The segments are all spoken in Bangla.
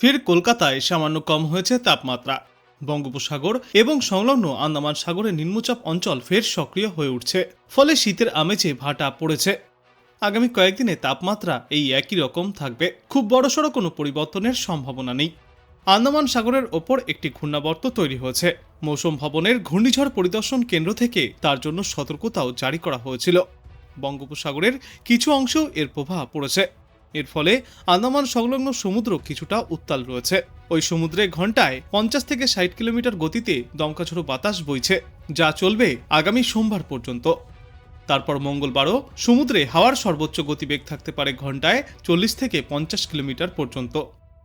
ফের কলকাতায় সামান্য কম হয়েছে তাপমাত্রা। বঙ্গোপসাগর এবং সংলগ্ন আন্দামান সাগরের নিম্নচাপ অঞ্চল ফের সক্রিয় হয়ে উঠছে, ফলে শীতের আমেজে ভাটা পড়েছে। আগামী কয়েকদিনে তাপমাত্রা এই একই রকম থাকবে, খুব বড়সড় কোনো পরিবর্তনের সম্ভাবনা নেই। আন্দামান সাগরের ওপর একটি ঘূর্ণাবর্ত তৈরি হয়েছে। মৌসুম ভবনের ঘূর্ণিঝড় পরিদর্শন কেন্দ্র থেকে তার জন্য সতর্কতাও জারি করা হয়েছিল। বঙ্গোপসাগরের কিছু অংশেও এর প্রভাব পড়েছে। এর ফলে আন্দামান সংলগ্ন সমুদ্র কিছুটা উত্তাল রয়েছে। ওই সমুদ্রে ঘন্টায় পঞ্চাশ থেকে ষাট কিলোমিটার গতিতে দমকাঝোড়ো বাতাস বইছে, যা চলবে আগামী সোমবার পর্যন্ত। তারপর মঙ্গলবারও সমুদ্রে হাওয়ার সর্বোচ্চ গতিবেগ থাকতে পারে ঘন্টায় চল্লিশ থেকে পঞ্চাশ কিলোমিটার পর্যন্ত।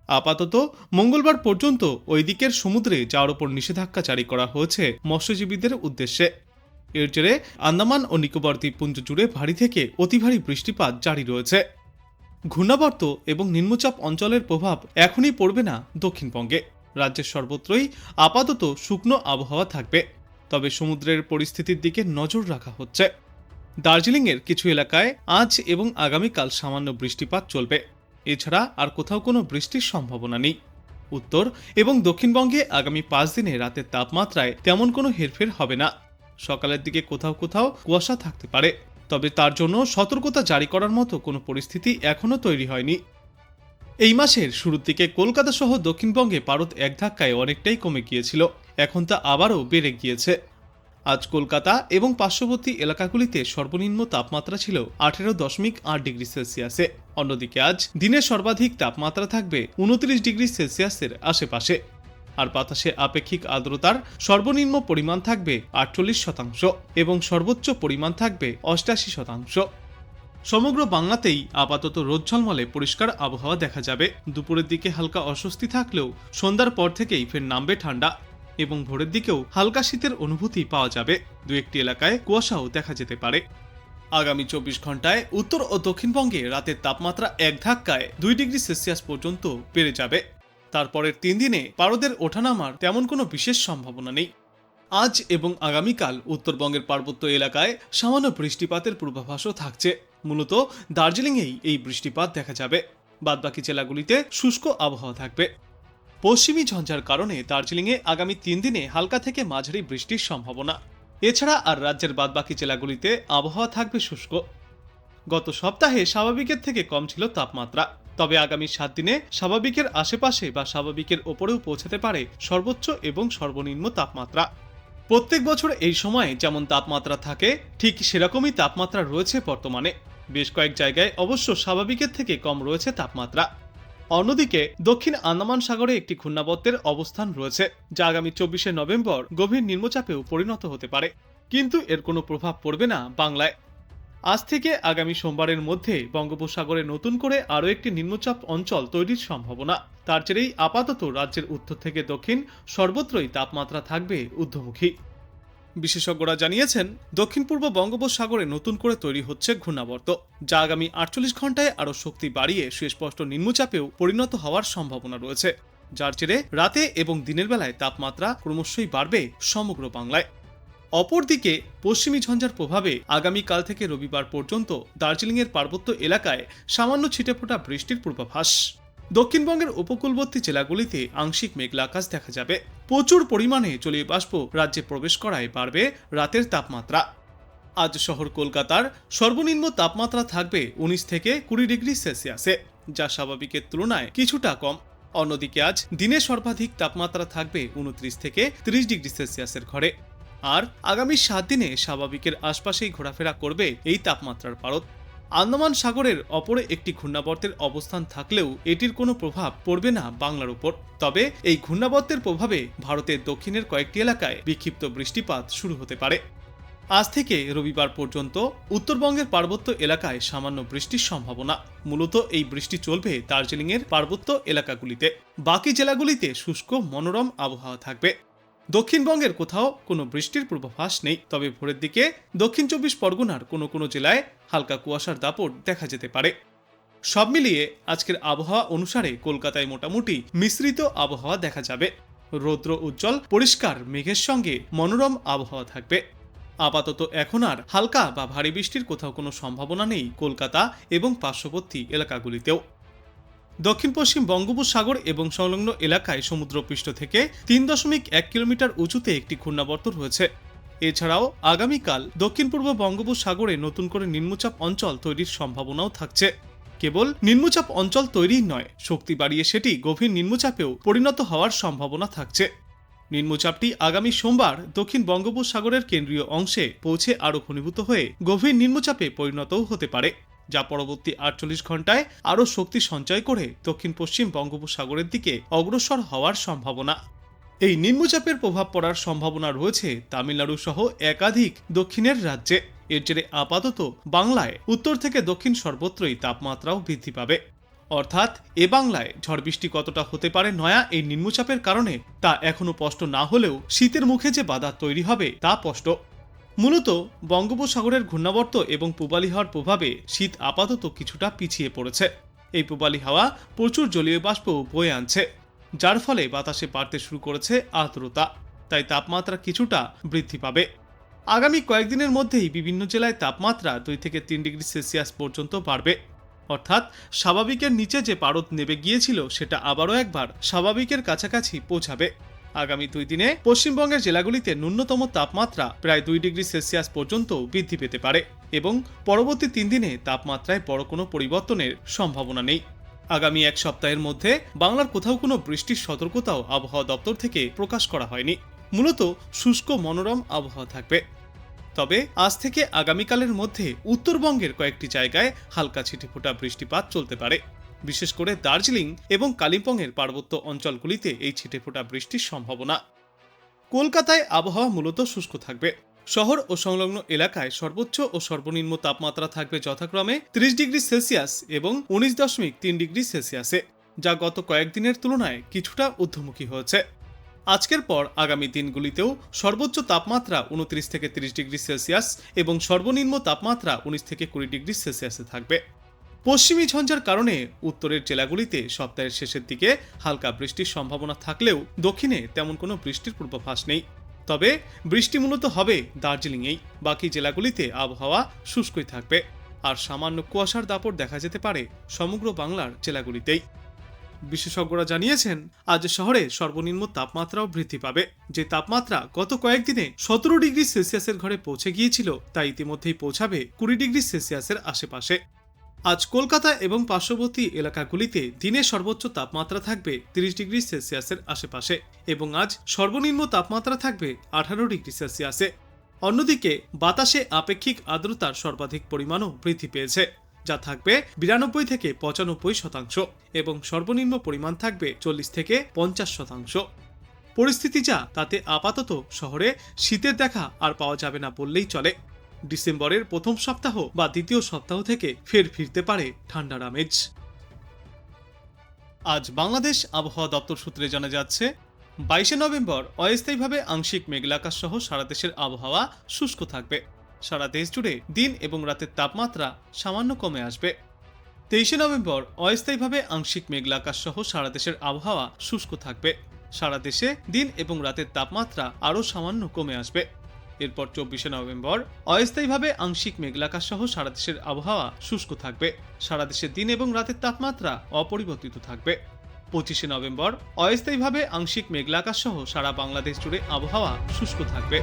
আপাতত মঙ্গলবার পর্যন্ত ওই দিকের সমুদ্রে যাওয়ার ওপর নিষেধাজ্ঞা জারি করা হয়েছে মৎস্যজীবীদের উদ্দেশ্যে। এর জেরে আন্দামান ও নিকোবর দ্বীপপুঞ্জ জুড়ে ভারী থেকে অতি ভারী বৃষ্টিপাত জারি রয়েছে। ঘূর্ণাবর্ত এবং নিম্নচাপ অঞ্চলের প্রভাব এখনই পড়বে না দক্ষিণবঙ্গে। রাজ্যের সর্বত্রই আপাতত শুকনো আবহাওয়া থাকবে, তবে সমুদ্রের পরিস্থিতির দিকে নজর রাখা হচ্ছে। দার্জিলিংয়ের কিছু এলাকায় আজ এবং আগামীকাল সামান্য বৃষ্টিপাত চলবে। এছাড়া আর কোথাও কোনো বৃষ্টির সম্ভাবনা নেই। উত্তর এবং দক্ষিণবঙ্গে আগামী পাঁচ দিনে রাতের তাপমাত্রায় তেমন কোনো হেরফের হবে না। সকালের দিকে কোথাও কোথাও কুয়াশা থাকতে পারে। তবে তার জন্য সতর্কতা জারি করার মতো কোনো পরিস্থিতি এখনও তৈরি হয়নি। এই মাসের শুরুর দিকে কলকাতা সহ দক্ষিণবঙ্গে পারদ এক ধাক্কায় অনেকটাই কমে গিয়েছিল, এখন তা আবারও বেড়ে গিয়েছে। আজ কলকাতা এবং পার্শ্ববর্তী এলাকাগুলিতে সর্বনিম্ন তাপমাত্রা ছিল আঠেরো দশমিক আট ডিগ্রি সেলসিয়াসে। অন্যদিকে আজ দিনের সর্বাধিক তাপমাত্রা থাকবে উনত্রিশ ডিগ্রি সেলসিয়াসের আশেপাশে। আর বাতাসে আপেক্ষিক আর্দ্রতার সর্বনিম্ন পরিমাণ থাকবে আটচল্লিশ শতাংশ এবং সর্বোচ্চ পরিমাণ থাকবে অষ্টাশি শতাংশ। সমগ্র বাংলাতেই আপাতত রোদ ঝলমলে পরিষ্কার আবহাওয়া দেখা যাবে। দুপুরের দিকে হালকা অস্বস্তি থাকলেও সন্ধ্যার পর থেকেই ফের নামবে ঠান্ডা এবং ভোরের দিকেও হালকা শীতের অনুভূতি পাওয়া যাবে। দু একটি এলাকায় কুয়াশাও দেখা যেতে পারে। আগামী চব্বিশ ঘন্টায় উত্তর ও দক্ষিণবঙ্গে রাতের তাপমাত্রা এক ধাক্কায় দুই ডিগ্রি সেলসিয়াস পর্যন্ত বেড়ে যাবে। তারপরের তিন দিনে পারদের ওঠানামার তেমন কোনো বিশেষ সম্ভাবনা নেই। আজ এবং আগামীকাল উত্তরবঙ্গের পার্বত্য এলাকায় সামান্য বৃষ্টিপাতের পূর্বাভাসও থাকছে। মূলত দার্জিলিংয়েই এই বৃষ্টিপাত দেখা যাবে। বাদবাকি জেলাগুলিতে শুষ্ক আবহাওয়া থাকবে। পশ্চিমী ঝঞ্ঝার কারণে দার্জিলিংয়ে আগামী তিন দিনে হালকা থেকে মাঝারি বৃষ্টির সম্ভাবনা। এছাড়া আর রাজ্যের বাদবাকি জেলাগুলিতে আবহাওয়া থাকবে শুষ্ক। গত সপ্তাহে স্বাভাবিকের থেকে কম ছিল তাপমাত্রা। তবে আগামী সাত দিনে স্বাভাবিকের আশেপাশে বা স্বাভাবিকের ওপরেও পৌঁছাতে পারে সর্বোচ্চ এবং সর্বনিম্ন তাপমাত্রা। প্রত্যেক বছর এই সময়ে যেমন তাপমাত্রা থাকে, ঠিক সেরকমই তাপমাত্রা রয়েছে বর্তমানে। বেশ কয়েক জায়গায় অবশ্য স্বাভাবিকের থেকে কম রয়েছে তাপমাত্রা। অন্যদিকে, দক্ষিণ আন্দামান সাগরে একটি ঘূর্ণাবর্তের অবস্থান রয়েছে, যা আগামী চব্বিশে নভেম্বর গভীর নিম্নচাপেও পরিণত হতে পারে। কিন্তু এর কোনো প্রভাব পড়বে না বাংলায়। আজ থেকে আগামী সোমবারের মধ্যে বঙ্গোপসাগরে নতুন করে আরও একটি নিম্নচাপ অঞ্চল তৈরির সম্ভাবনা। তার জেরেই আপাতত রাজ্যের উত্তর থেকে দক্ষিণ সর্বত্রই তাপমাত্রা থাকবে ঊর্ধ্বমুখী। বিশেষজ্ঞরা জানিয়েছেন, দক্ষিণ পূর্ব বঙ্গোপসাগরে নতুন করে তৈরি হচ্ছে ঘূর্ণাবর্ত, যা আগামী আটচল্লিশ ঘন্টায় আরও শক্তি বাড়িয়ে সুস্পষ্ট নিম্নচাপেও পরিণত হওয়ার সম্ভাবনা রয়েছে। যার জেরে রাতে এবং দিনের বেলায় তাপমাত্রা ক্রমশই বাড়বে সমগ্র বাংলায়। অপরদিকে পশ্চিমী ঝঞ্ঝার প্রভাবে আগামীকাল থেকে রবিবার পর্যন্ত দার্জিলিংয়ের পার্বত্য এলাকায় সামান্য ছিটেফোঁটা বৃষ্টির পূর্বাভাস। দক্ষিণবঙ্গের উপকূলবর্তী জেলাগুলিতে আংশিক মেঘলা আকাশ দেখা যাবে। প্রচুর পরিমাণে জলীয় বাষ্প রাজ্যে প্রবেশ করায় বাড়বে রাতের তাপমাত্রা। আজ শহর কলকাতার সর্বনিম্ন তাপমাত্রা থাকবে উনিশ থেকে কুড়ি ডিগ্রি সেলসিয়াসে, যা স্বাভাবিকের তুলনায় কিছুটা কম। অন্যদিকে আজ দিনে সর্বাধিক তাপমাত্রা থাকবে উনত্রিশ থেকে ত্রিশ ডিগ্রি সেলসিয়াসের ঘরে। আর আগামী সাত দিনে স্বাভাবিকের আশপাশেই ঘোরাফেরা করবে এই তাপমাত্রার পারদ। আন্দামান সাগরের অপরে একটি ঘূর্ণাবর্তের অবস্থান থাকলেও এটির কোনো প্রভাব পড়বে না বাংলার উপর। তবে এই ঘূর্ণাবর্তের প্রভাবে ভারতের দক্ষিণের কয়েকটি এলাকায় বিক্ষিপ্ত বৃষ্টিপাত শুরু হতে পারে। আজ থেকে রবিবার পর্যন্ত উত্তরবঙ্গের পার্বত্য এলাকায় সামান্য বৃষ্টির সম্ভাবনা। মূলত এই বৃষ্টি চলবে দার্জিলিংয়ের পার্বত্য এলাকাগুলিতে। বাকি জেলাগুলিতে শুষ্ক, মনোরম আবহাওয়া থাকবে। দক্ষিণবঙ্গের কোথাও কোনো বৃষ্টির পূর্বাভাস নেই। তবে ভোরের দিকে দক্ষিণ চব্বিশ পরগনার কোনো কোনো জেলায় হালকা কুয়াশার দাপট দেখা যেতে পারে। সব মিলিয়ে আজকের আবহাওয়া অনুসারে কলকাতায় মোটামুটি মিশ্রিত আবহাওয়া দেখা যাবে। রৌদ্র উজ্জ্বল, পরিষ্কার, মেঘের সঙ্গে মনোরম আবহাওয়া থাকবে। আপাতত এখন আর হালকা বা ভারী বৃষ্টির কোথাও কোনো সম্ভাবনা নেই কলকাতা এবং পার্শ্ববর্তী এলাকাগুলিতেও। দক্ষিণ পশ্চিম বঙ্গোপসাগর এবং সংলগ্ন এলাকায় সমুদ্রপৃষ্ঠ থেকে তিন দশমিক এক কিলোমিটার উঁচুতে একটি ঘূর্ণাবর্ত রয়েছে। এছাড়াও আগামীকাল দক্ষিণ পূর্ব বঙ্গোপসাগরে নতুন করে নিম্নচাপ অঞ্চল তৈরির সম্ভাবনাও থাকছে। কেবল নিম্নচাপ অঞ্চল তৈরিই নয়, শক্তি বাড়িয়ে সেটি গভীর নিম্নচাপেও পরিণত হওয়ার সম্ভাবনা থাকছে। নিম্নচাপটি আগামী সোমবার দক্ষিণ বঙ্গোপসাগরের কেন্দ্রীয় অংশে পৌঁছে আরও ঘনীভূত হয়ে গভীর নিম্নচাপে পরিণতও হতে পারে। যা পরবর্তী আটচল্লিশ ঘন্টায় আরও শক্তি সঞ্চয় করে দক্ষিণ পশ্চিম বঙ্গোপসাগরের দিকে অগ্রসর হওয়ার সম্ভাবনা। এই নিম্নচাপের প্রভাব পড়ার সম্ভাবনা রয়েছে তামিলনাড়ু সহ একাধিক দক্ষিণের রাজ্যে। এর জেরে আপাতত বাংলায় উত্তর থেকে দক্ষিণ সর্বত্রই তাপমাত্রাও বৃদ্ধি পাবে। অর্থাৎ এ বাংলায় ঝড় বৃষ্টি কতটা হতে পারে নয়া এই নিম্নচাপের কারণে তা এখনও স্পষ্ট না হলেও শীতের মুখে যে বাধা তৈরি হবে তা স্পষ্ট। মূলত বঙ্গোপসাগরের ঘূর্ণাবর্ত এবং পূবালি হাওয়ার প্রভাবে শীত আপাতত কিছুটা পিছিয়ে পড়েছে। এই পূবালি হাওয়া প্রচুর জলীয় বাষ্প বয়ে আনছে, যার ফলে বাতাসে বাড়তে শুরু করেছে আর্দ্রতা, তাই তাপমাত্রা কিছুটা বৃদ্ধি পাবে। আগামী কয়েকদিনের মধ্যেই বিভিন্ন জেলায় তাপমাত্রা দুই থেকে তিন ডিগ্রি সেলসিয়াস পর্যন্ত বাড়বে। অর্থাৎ স্বাভাবিকের নিচে যে পারদ নেমে গিয়েছিল, সেটা আবারও একবার স্বাভাবিকের কাছাকাছি পৌঁছাবে। আগামী দুই দিনে পশ্চিমবঙ্গের জেলাগুলিতে ন্যূনতম তাপমাত্রা প্রায় দুই ডিগ্রি সেলসিয়াস পর্যন্ত বৃদ্ধি পেতে পারে এবং পরবর্তী তিন দিনে তাপমাত্রায় বড় কোনো পরিবর্তনের সম্ভাবনা নেই। আগামী এক সপ্তাহের মধ্যে বাংলার কোথাও কোনো বৃষ্টির সতর্কতাও আবহাওয়া দপ্তর থেকে প্রকাশ করা হয়নি। মূলত শুষ্ক মনোরম আবহাওয়া থাকবে। তবে আজ থেকে আগামীকালের মধ্যে উত্তরবঙ্গের কয়েকটি জায়গায় হালকা ছিটেফোঁটা বৃষ্টিপাত চলতে পারে। বিশেষ করে দার্জিলিং এবং কালিম্পংয়ের পার্বত্য অঞ্চলগুলিতে এই ছিটেফোঁটা বৃষ্টির সম্ভাবনা। কলকাতায় আবহাওয়া মূলত শুষ্ক থাকবে। শহর ও সংলগ্ন এলাকায় সর্বোচ্চ ও সর্বনিম্ন তাপমাত্রা থাকবে যথাক্রমে ত্রিশ ডিগ্রি সেলসিয়াস এবং উনিশ দশমিক তিন ডিগ্রি সেলসিয়াসে, যা গত কয়েকদিনের তুলনায় কিছুটা ঊর্ধ্বমুখী হয়েছে। আজকের পর আগামী দিনগুলিতেও সর্বোচ্চ তাপমাত্রা উনত্রিশ থেকে তিরিশ ডিগ্রি সেলসিয়াস এবং সর্বনিম্ন তাপমাত্রা উনিশ থেকে কুড়ি ডিগ্রি সেলসিয়াসে থাকবে। পশ্চিমী ঝঞ্ঝার কারণে উত্তরের জেলাগুলিতে সপ্তাহের শেষের দিকে হালকা বৃষ্টির সম্ভাবনা থাকলেও দক্ষিণে তেমন কোনো বৃষ্টির পূর্বাভাস নেই। তবে বৃষ্টি মূলত হবে দার্জিলিংয়েই, বাকি জেলাগুলিতে আবহাওয়া শুষ্কই থাকবে। আর সামান্য কুয়াশার দাপট দেখা যেতে পারে সমগ্র বাংলার জেলাগুলিতেই। বিশেষজ্ঞরা জানিয়েছেন, আজ শহরে সর্বনিম্ন তাপমাত্রাও বৃদ্ধি পাবে। যে তাপমাত্রা গত কয়েকদিনে সতেরো ডিগ্রি সেলসিয়াসের ঘরে পৌঁছে গিয়েছিল, তা ইতিমধ্যেই পৌঁছাবে কুড়ি ডিগ্রি সেলসিয়াসের আশেপাশে। আজ কলকাতা এবং পার্শ্ববর্তী এলাকাগুলিতে দিনের সর্বোচ্চ তাপমাত্রা থাকবে তিরিশ ডিগ্রি সেলসিয়াসের আশেপাশে এবং আজ সর্বনিম্ন তাপমাত্রা থাকবে আঠারো ডিগ্রি সেলসিয়াসে। অন্যদিকে, বাতাসে আপেক্ষিক আর্দ্রতার সর্বাধিক পরিমাণও বৃদ্ধি পেয়েছে, যা থাকবে বিরানব্বই থেকে পঁচানব্বই শতাংশ এবং সর্বনিম্ন পরিমাণ থাকবে চল্লিশ থেকে পঞ্চাশ শতাংশ। পরিস্থিতি যা, তাতে আপাতত শহরে শীতের দেখা আর পাওয়া যাবে না বললেই চলে। ডিসেম্বরের প্রথম সপ্তাহ বা দ্বিতীয় সপ্তাহ থেকে ফের ফিরতে পারে ঠান্ডার আমেজ। আজ বাংলাদেশ আবহাওয়া দপ্তর সূত্রে জানা যাচ্ছে, বাইশে নভেম্বর অস্থায়ীভাবে আংশিক মেঘলাকাশ সহ সারা দেশের আবহাওয়া শুষ্ক থাকবে। সারা দেশ জুড়ে দিন এবং রাতের তাপমাত্রা সামান্য কমে আসবে। তেইশে নভেম্বর অস্থায়ীভাবে আংশিক মেঘলাকাশ সহ সারা দেশের আবহাওয়া শুষ্ক থাকবে। সারা দেশে দিন এবং রাতের তাপমাত্রা আরও সামান্য কমে আসবে। এরপর চব্বিশে নভেম্বর অস্থায়ীভাবে আংশিক মেঘলাকাশ সহ সারা দেশের আবহাওয়া শুষ্ক থাকবে। সারা দেশে দিন এবং রাতের তাপমাত্রা অপরিবর্তিত থাকবে। পঁচিশে নভেম্বর অস্থায়ীভাবে আংশিক মেঘলাকাশ সহ সারা বাংলাদেশ জুড়ে আবহাওয়া শুষ্ক থাকবে।